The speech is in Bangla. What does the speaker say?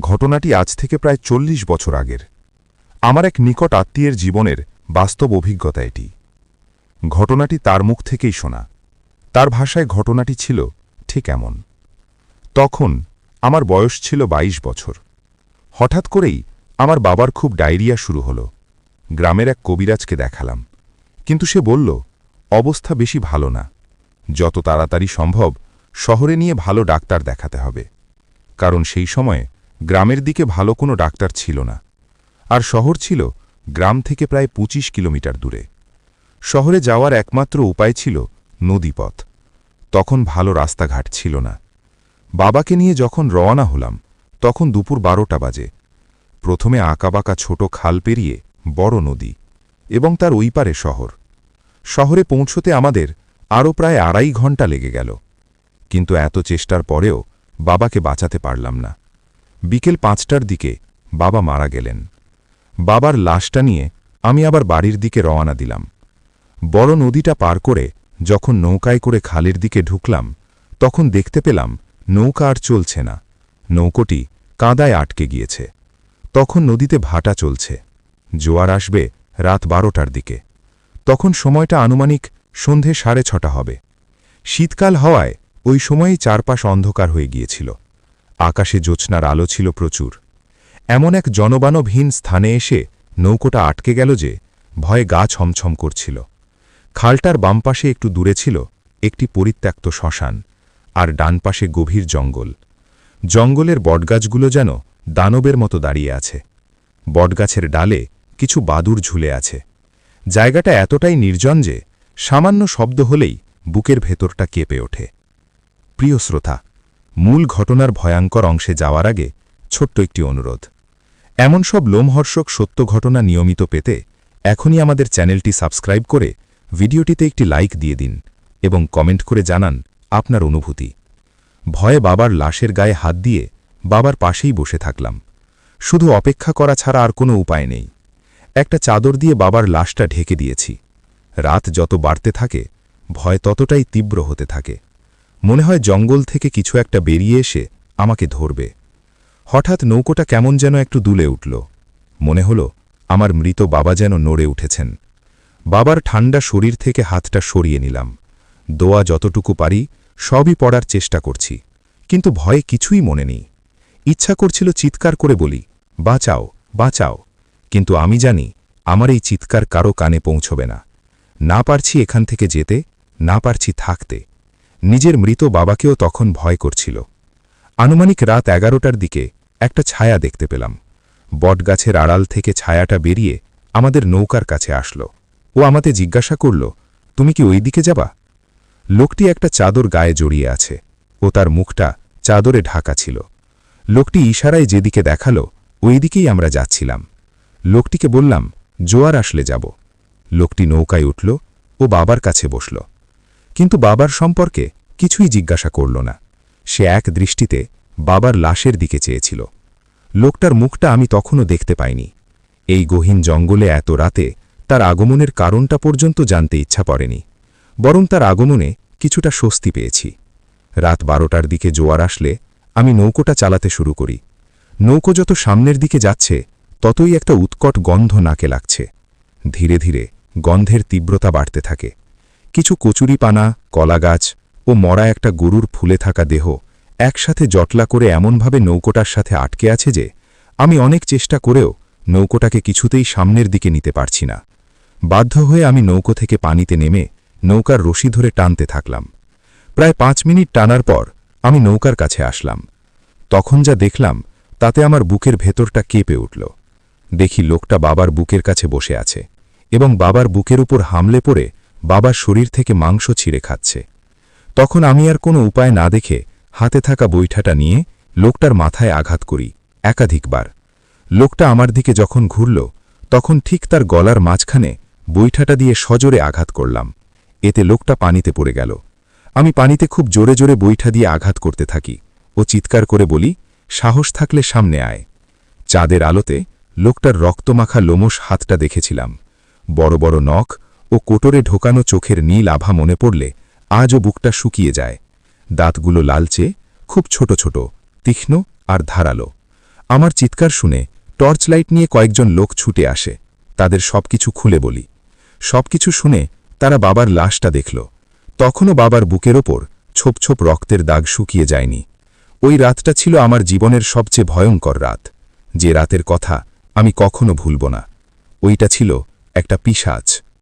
ঘটনাটি আজ থেকে প্রায় চল্লিশ বছর আগের। আমার এক নিকট আত্মীয়ের জীবনের বাস্তব অভিজ্ঞতা এটি। ঘটনাটি তার মুখ থেকেই শোনা। তার ভাষায় ঘটনাটি ছিল ঠিক এমন। তখন আমার বয়স ছিল ২২ বছর। হঠাৎ করেই আমার বাবার খুব ডায়রিয়া শুরু হলো। গ্রামের এক কবিরাজকে দেখালাম। কিন্তু সে বলল, অবস্থা বেশি ভালো না। যত তাড়াতাড়ি সম্ভব শহরে নিয়ে ভালো ডাক্তার দেখাতে হবে। কারণ সেই সময়ে গ্রামের দিকে ভালো কোনো ডাক্তার ছিল না। আর শহর ছিল গ্রাম থেকে প্রায় ২৫ কিলোমিটার দূরে। শহরে যাওয়ার একমাত্র উপায় ছিল নদীপথ। তখন ভালো রাস্তাঘাট ছিল না। বাবাকে নিয়ে যখন রওনা হলাম, তখন দুপুর বারোটা বাজে। প্রথমে আঁকাবাঁকা ছোট খাল পেরিয়ে বড় নদী এবং তার ওই পারে শহর। শহরে পৌঁছতে আমাদের আরও প্রায় আড়াই ঘণ্টা লেগে গেল। কিন্তু এত চেষ্টার পরেও বাবাকে বাঁচাতে পারলাম না। বিকেল পাঁচটার দিকে বাবা মারা গেলেন। বাবার লাশটা নিয়ে আমি আবার বাড়ির দিকে রওনা দিলাম। বড় নদীটা পার করে যখন নৌকায় করে খালের দিকে ঢুকলাম, তখন দেখতে পেলাম নৌকা আর চলছে না। নৌকোটি কাদায় আটকে গিয়েছে। তখন নদীতে ভাটা চলছে। জোয়ার আসবে রাত বারোটার দিকে। তখন সময়টা আনুমানিক সন্ধে সাড়ে ছটা হবে। শীতকাল হওয়ায় ওই সময়েই চারপাশ অন্ধকার হয়ে গিয়েছিল। আকাশে জ্যোৎস্নার আলো ছিল প্রচুর। এমন এক জনবানবহীন স্থানে এসে নৌকোটা আটকে গেল যে ভয়ে গা ছমছম করছিল। খালটার বাম পাশে একটু দূরে ছিল একটি পরিত্যক্ত শ্মশান আর ডান পাশে গভীর জঙ্গল। জঙ্গলের বটগাছগুলো যেন দানবের মতো দাঁড়িয়ে আছে। বটগাছের ডালে কিছু বাদুর ঝুলে আছে। জায়গাটা এতটাই নির্জন যে সামান্য শব্দ হলেই বুকের ভেতরটা কেঁপে ওঠে। প্রিয় শ্রোতা মূল ঘটনার ভয়ঙ্কর অংশে যাওয়ার আগে ছোট্ট একটি অনুরোধ। এমন সব লোমহর্ষক সত্য ঘটনা নিয়মিত পেতে এখনই আমাদের চ্যানেলটি সাবস্ক্রাইব করে ভিডিওটিতে একটি লাইক দিয়ে দিন এবং কমেন্ট করে জানান আপনার অনুভূতি। ভয়ে বাবার লাশের গায়ে হাত দিয়ে বাবার পাশেই বসে থাকলাম। শুধু অপেক্ষা করা ছাড়া আর কোনো উপায় নেই। একটা চাদর দিয়ে বাবার লাশটা ঢেকে দিয়েছি। রাত যত বাড়তে থাকে, ভয় ততটাই তীব্র হতে থাকে। মনে হয় জঙ্গল থেকে কিছু একটা বেরিয়ে এসে আমাকে ধরবে। হঠাৎ নৌকোটা কেমন যেন একটু দুলে উঠল। মনে হল আমার মৃত বাবা যেন নড়ে উঠেছেন। বাবার ঠান্ডা শরীর থেকে হাতটা সরিয়ে নিলাম। দোয়া যতটুকু পারি, সবই পড়ার চেষ্টা করছি। কিন্তু ভয়ে কিছুই মনে নেই। ইচ্ছা করছিল চিৎকার করে বলি, বাঁচাও বাঁচাও। কিন্তু আমি জানি, আমার এই চিৎকার কারও কানে পৌঁছবে না। না পারছি এখান থেকে যেতে, না পারছি থাকতে। নিজের মৃত বাবাকেও তখন ভয় করছিল। আনুমানিক রাত এগারোটার দিকে একটা ছায়া দেখতে পেলাম। বটগাছের আড়াল থেকে ছায়াটা বেরিয়ে আমাদের নৌকার কাছে আসলো। ও আমাতে জিজ্ঞাসা করল, তুমি কি ওই দিকে যাবা? লোকটি একটা চাদর গায়ে জড়িয়ে আছে। ও তার মুখটা চাদরে ঢাকা ছিল। লোকটি ইশারায় যেদিকে দেখাল, ওই দিকেই আমরা যাচ্ছিলাম। লোকটিকে বললাম, জোয়ার আসলে যাব। লোকটি নৌকায় উঠল ও বাবার কাছে বসল। কিন্তু বাবার সম্পর্কে কিছুই জিজ্ঞাসা করল না। সে এক দৃষ্টিতে বাবার লাশের দিকে চেয়েছিল। লোকটার মুখটা আমি তখনও দেখতে পাইনি। এই গহীন জঙ্গলে এত রাতে তার আগমনের কারণটা পর্যন্ত জানতে ইচ্ছা পড়েনি। বরং তার আগমনে কিছুটা স্বস্তি পেয়েছি। রাত বারোটার দিকে জোয়ার আসলে আমি নৌকোটা চালাতে শুরু করি। নৌকো যত সামনের দিকে যাচ্ছে, ততই একটা উৎকট গন্ধ নাকে লাগছে। ধীরে ধীরে গন্ধের তীব্রতা বাড়তে থাকে। কিছু কচুরিপানা, কলাগাছ ও মরা একটা গরুর ফুলে থাকা দেহ একসাথে জটলা করে এমনভাবে নৌকোটার সাথে আটকে আছে যে আমি অনেক চেষ্টা করেও নৌকোটাকে কিছুতেই সামনের দিকে নিতে পারছি না। বাধ্য হয়ে আমি নৌকো থেকে পানিতে নেমে নৌকার রশি ধরে টানতে থাকলাম। প্রায় পাঁচ মিনিট টানার পর আমি নৌকার কাছে আসলাম। তখন যা দেখলাম তাতে আমার বুকের ভেতরটা কেঁপে উঠল। দেখি লোকটা বাবার বুকের কাছে বসে আছে এবং বাবার বুকের উপর হামলে পড়ে বাবার শরীর থেকে মাংস ছিঁড়ে খাচ্ছে। তখন আমি আর কোনো উপায় না দেখে হাতে থাকা বৈঠাটা নিয়ে লোকটার মাথায় আঘাত করি একাধিকবার। লোকটা আমার দিকে যখন ঘুরল, তখন ঠিক তার গলার মাঝখানে বৈঠাটা দিয়ে সজোরে আঘাত করলাম। এতে লোকটা পানিতে পড়ে গেল। আমি পানিতে খুব জোরে জোরে বৈঠা দিয়ে আঘাত করতে থাকি। ও চিৎকার করে বলি, সাহস থাকলে সামনে আয়। চাঁদের আলোতে লোকটার রক্তমাখা লোমস হাতটা দেখেছিলাম। বড় বড় নখ ও কোটরে ঢোকানো চোখের নীল আভা মনে পড়লে আজও বুকটা শুকিয়ে যায়। দাঁতগুলো লালচে, খুব ছোট ছোট, তীক্ষ্ণ আর ধারালো। আমার চিৎকার শুনে টর্চ লাইট নিয়ে কয়েকজন লোক ছুটে আসে। তাদের সবকিছু খুলে বলি। সবকিছু শুনে তারা বাবার লাশটা দেখল। তখনও বাবার বুকের ওপর ছোপ ছোপ রক্তের দাগ শুকিয়ে যায়নি। ওই রাতটা ছিল আমার জীবনের সবচেয়ে ভয়ঙ্কর রাত। যে রাতের কথা আমি কখনো ভুলব না। ওইটা ছিল একটা পিশাচ।